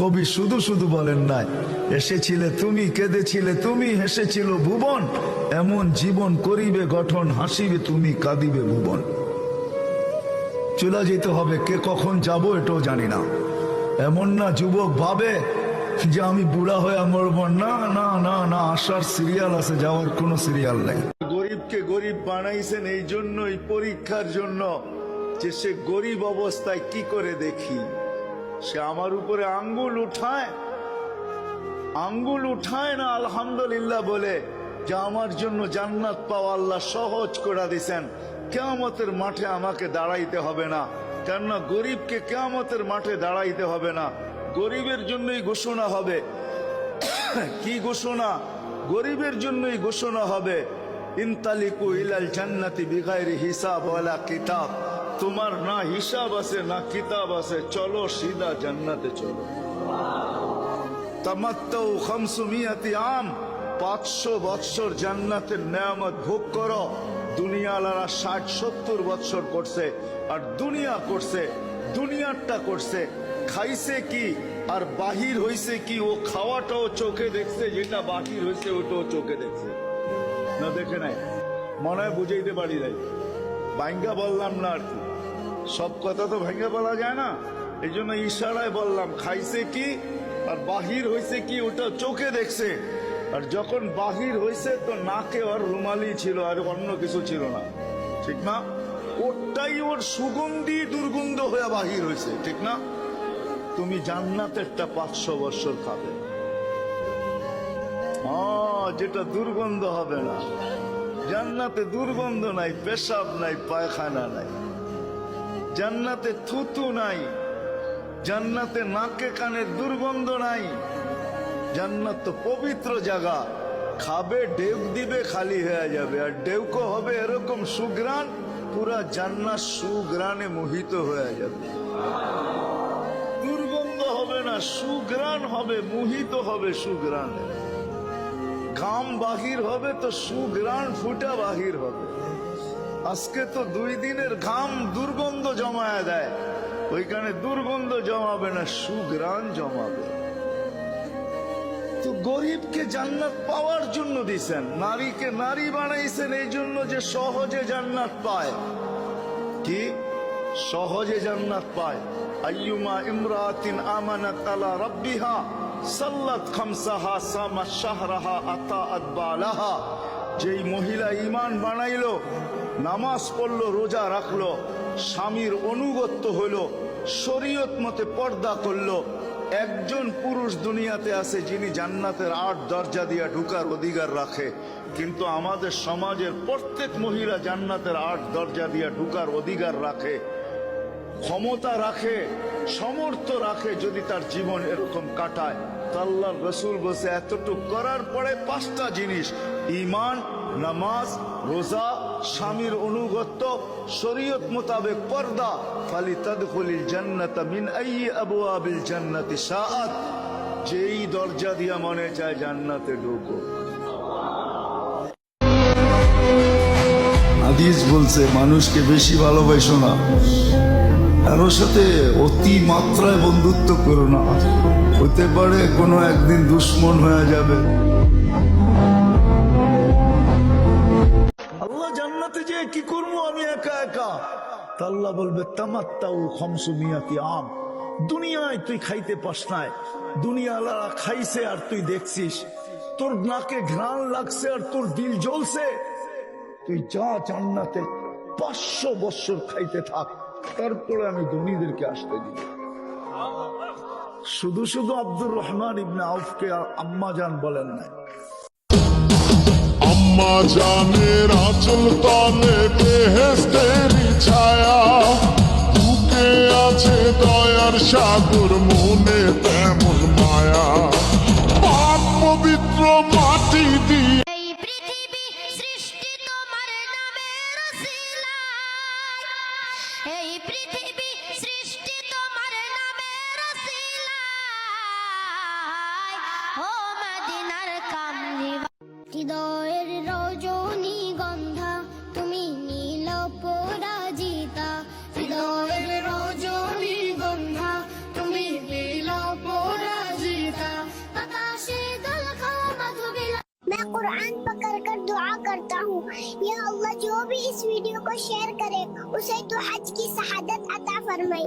কবি শুধু শুধু বলেন নাই, এসেছিলে তুমি, কেঁদেছিলে তুমি, হেসেছিল ভুবন, এমন জীবন করিবে গঠন, হাসিবে তুমি, কাঁদিবে ভুবন। চলে যেতে হবে, কে কখন যাব এটাও জানি না। এমন না যুবক ভাবে যে আমি বুড়া হয়ে মরব। না না না না আসার সিরিয়াল আছে, যাওয়ার কোনো সিরিয়াল নাই। গরিবকে গরিব বানাইছেন এই জন্যই পরীক্ষার জন্য, যে সে গরিব অবস্থায় কি করে দেখি? সে আমার উপরে আঙ্গুল উঠায় আঙ্গুল উঠায় না, আলহামদুলিল্লাহ বলে যে আমার জন্য জান্নাত পাওয়া আল্লাহ সহজ করে দিছেন। কেয়ামতের মাঠে আমাকে দাঁড়াইতে হবে না। কেননা গরিবকে কেয়ামতের মাঠে দাঁড়াইতে হবে না। গরিবের জন্যই ঘোষণা হবে। কি ঘোষণা? গরিবের জন্যই ঘোষণা হবে। ইনতালিকু ইলাল জান্নাতি বিগাইরি হিসাব ওয়ালা কিতাব। তোমার না হিসাব আছে, না কিতাব আছে, চলো সিধা জান্নাতে চলো। তামাত্তাউ খামসুমিয়াতি আম, পাঁচশো বৎসর জান্নাতের নেয়ামত ভোগ করো। দুনিয়ালারা ষাট, সত্তর বৎসর করছে, আর দুনিয়া করছে, দুনিয়ারটা করছে। খাইছে কি, আর বাহির হইছে কি, ও খাওয়াটাও চোখে দেখছে, যেটা বাহির হইছে ওটাও চোখে দেখছে। না, দেখে নাই। মনে হয় বুঝাইতে পারি নাই। ভাঙ্গা বললাম না আর কি। সব কথা তো ভেঙে বলা যায় না। এই জন্য ইশারায় বললাম, খাইছে কি আর বাহির হইছে কি ওটা চোখে দেখছে। আর যখন বাহির হইছে তো নাকে ওর রুমালি ছিল আর অন্য কিছু ছিল না। ঠিক না? ওটাই ওর সুগন্ধি দুর্গন্ধ হয়ে বাহির হয়েছে ঠিক না? তুমি জান্নাতেরটা পাঁচশো বছর খাবে। যেটা দুর্গন্ধ হবে না। জান্নাতে দুর্গন্ধ নাই, পেশাব নাই, পায়খানা নাই। জান্নাতে থুতু নাই, জান্নাতে নাকে কানের দুর্গন্ধ নাই। জান্নাত তো পবিত্র জায়গা। খাবে ডেউ দিবে, খালি হয়ে যাবে। আর ডেউকো হবে এরকম সুগ্রাণ পুরা জান্নাত সুগ্রাণে মোহিত হয়ে যাবে। দুর্গন্ধ হবে না সুগ্রাণ হবে, মোহিত হবে সুগ্রাণে ঘাম বাহির হবে তো সুগ্রাণ ফুটা বাহির হবে। আজকে তো দুই দিনের ঘাম দুর্গন্ধ জমায় দেয়। ওইখানে দুর্গন্ধ জমাবে না সুগ্রাণ জমাবে। তো গরিবকে জান্নাত পাওয়ার জন্য দিছেন, নারীকে নারী বানাইছেন এই জন্য যে সহজে জান্নাত পায়। কি? সহজে জান্নাত পায়। আইয়ুমা ইমরাতিন আমানাত আলা রাব্বিহা, সাল্লাত খামসাহা সামা শাহরাহা আতাআত বালাহা। যেই মহিলা ঈমান বানাইলো, নামাজ পড়ল, রোজা রাখল, স্বামীর অনুগত্য হলো শরীয়ত মতে পর্দা করল, একজন পুরুষ দুনিয়াতে আছে যিনি জান্নাতের আট দরজা দিয়া ঢুকার অধিকার রাখে। কিন্তু আমাদের সমাজের প্রত্যেক মহিলা জান্নাতের আট দরজা দিয়া ঢুকার অধিকার রাখে। ক্ষমতা রাখে সমর্থ রাখে যদি তার জীবন এরকম কাটায়। আল্লাহ রসুল বসে এতটুক করার পরে পাঁচটা জিনিস। ইমান নামাজ, রোজা, স্বামীর অনুগত্য, শরীয়ত মোতাবেক পর্দা। ফালি তদখলিল জান্নাত মিন আবু আবিল জান্নাতি সাআত যেই দরজা দিয়া মনে চায় জান্নাতে ঢুকো। হাদিস বলছে, মানুষকে বেশি ভালোবাসো না। কারোর সাথে অতি মাত্রায় বন্ধুত্ব করো না। হতে পারে কোনো একদিন দুশ্মন হয়ে যাবে। আল্লাহ জান্নাতে যে কি করব আমি একা একা? তা আল্লাহ বলবে, তামাত্তাউ আম। দুনিয়ায় তুই খাইতে পাস নাই। দুনিয়ালারা খাইছে আর তুই দেখছিস। তোর নাকে ঘ্রাণ লাগছে আর তোর দিল জ্বলছে। তুই যা জান্নাতে পাঁচশো বৎসর খাইতে থাক। তারপরে আমি ধনীদেরকে আসতে দিব শুধু শুধু আব্দুর রহমান ইবনে আউফকে আম্মা জান বলেন নাই। আম্মা জানের আচল তলে বেহেস্তেরি ছায়া, বুকে আছে দয়ার সাগর মনে कुरान पकड़कर दुआ करता हूँ। या अल्लाह जो भी इस वीडियो को शेयर करे, उसे तो हज की शहादत अता फरमाए।